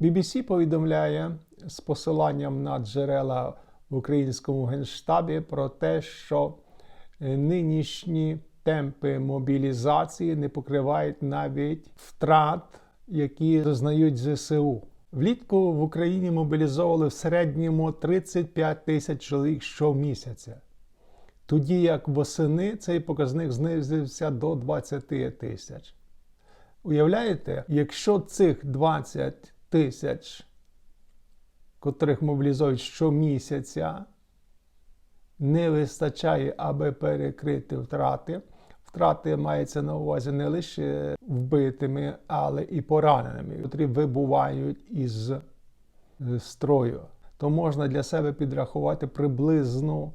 BBC повідомляє з посиланням на джерела в українському генштабі про те, що е, нинішні темпи мобілізації не покривають навіть втрат, які зазнають ЗСУ. Влітку в Україні мобілізовували в середньому 35 тисяч чоловік щомісяця. Тоді як восени цей показник знизився до 20 тисяч. Уявляєте, якщо цих 20 тисяч, котрих мобілізують щомісяця, не вистачає, аби перекрити втрати. Втрати мається на увазі не лише вбитими, але і пораненими, які вибувають із е, строю. То можна для себе підрахувати приблизну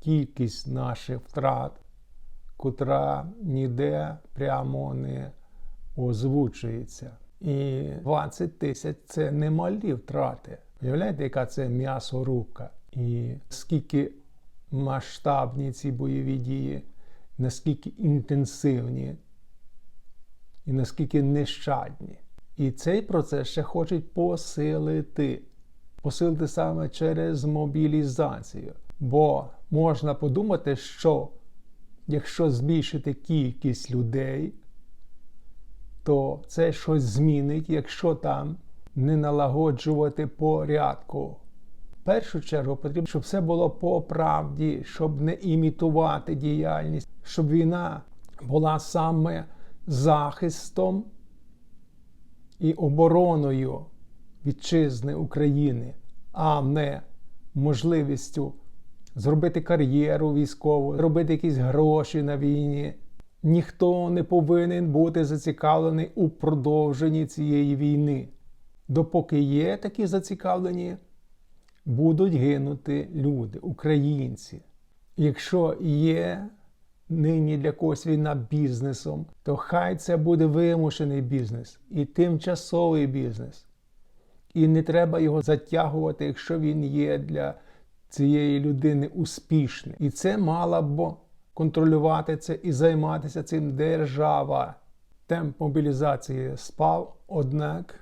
кількість наших втрат, котра ніде прямо не озвучується. І 20 тисяч це немалі втрати. Уявляєте, яка це м'ясорубка? І скільки масштабні ці бойові дії, наскільки інтенсивні і наскільки нещадні. І цей процес ще хочуть посилити. Посилити саме через мобілізацію. Бо можна подумати, що якщо збільшити кількість людей, то це щось змінить, якщо там не налагоджувати порядку. Першу чергу потрібно, щоб все було по правді, щоб не імітувати діяльність, щоб війна була саме захистом і обороною вітчизни України, а не можливістю зробити кар'єру військову, зробити якісь гроші на війні. Ніхто не повинен бути зацікавлений у продовженні цієї війни. Допоки є такі зацікавлені, будуть гинути люди, українці. Якщо є нині для когось війна бізнесом, то хай це буде вимушений бізнес і тимчасовий бізнес. І не треба його затягувати, якщо він є для цієї людини успішним. І це мала б контролювати це і займатися цим держава. Темп мобілізації спав, однак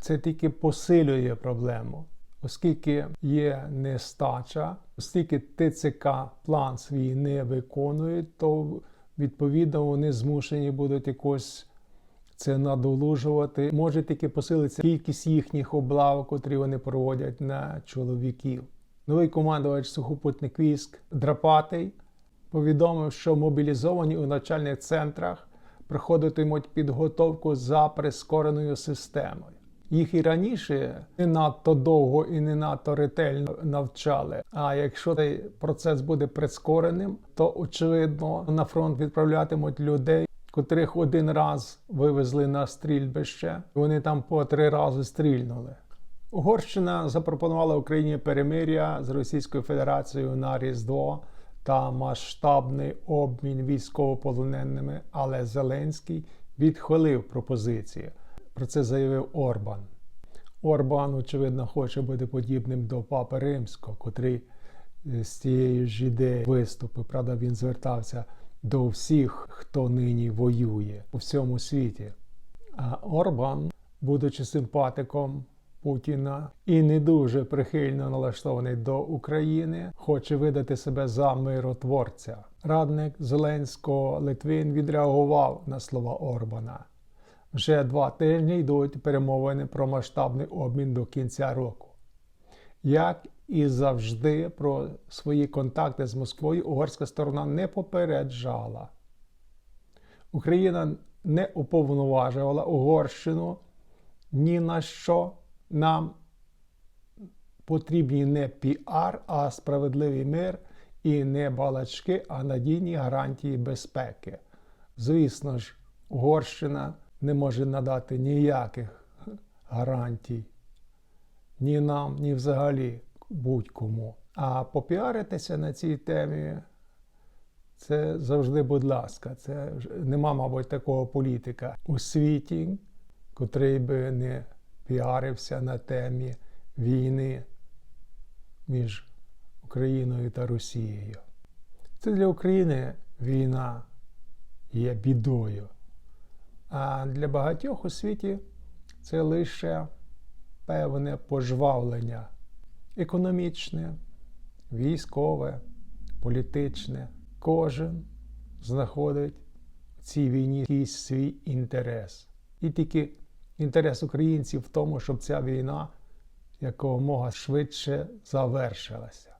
це тільки посилює проблему, оскільки є нестача, оскільки ТЦК план свій не виконують, то відповідно вони змушені будуть якось це надолужувати. Може тільки посилитися кількість їхніх облав, котрі вони проводять на чоловіків. Новий командувач сухопутних військ Драпатий повідомив, що мобілізовані у навчальних центрах проходитимуть підготовку за прискореною системою. Їх і раніше не надто довго і не надто ретельно навчали. А якщо цей процес буде прискореним, то очевидно на фронт відправлятимуть людей, котрих один раз вивезли на стрільбище. Вони там по три рази стрільнули. Угорщина запропонувала Україні перемир'я з Російською Федерацією на Різдво та масштабний обмін військовополоненими, але Зеленський відхилив пропозиції. Про це заявив Орбан. Орбан, очевидно, хоче бути подібним до Папи Римського, котрий з цією ж ідеєю виступив. Правда, він звертався до всіх, хто нині воює у всьому світі. А Орбан, будучи симпатиком Путіна і не дуже прихильно налаштований до України, хоче видати себе за миротворця. Радник Зеленського Литвин відреагував на слова Орбана. Вже два тижні йдуть перемовини про масштабний обмін до кінця року. Як і завжди, про свої контакти з Москвою угорська сторона не попереджала. Україна не уповноважувала Угорщину ні на що нам потрібні не піар, а справедливий мир і не балачки, а надійні гарантії безпеки. Звісно ж, Угорщина не може надати ніяких гарантій ні нам, ні взагалі будь-кому. А попіаритися на цій темі це завжди, будь ласка, це нема, мабуть, такого політика у світі, котрий би не піарився на темі війни між Україною та Росією. Це для України війна є бідою. А для багатьох у світі це лише певне пожвавлення економічне, військове, політичне. Кожен знаходить в цій війні якийсь свій інтерес. І тільки інтерес українців в тому, щоб ця війна якомога швидше завершилася.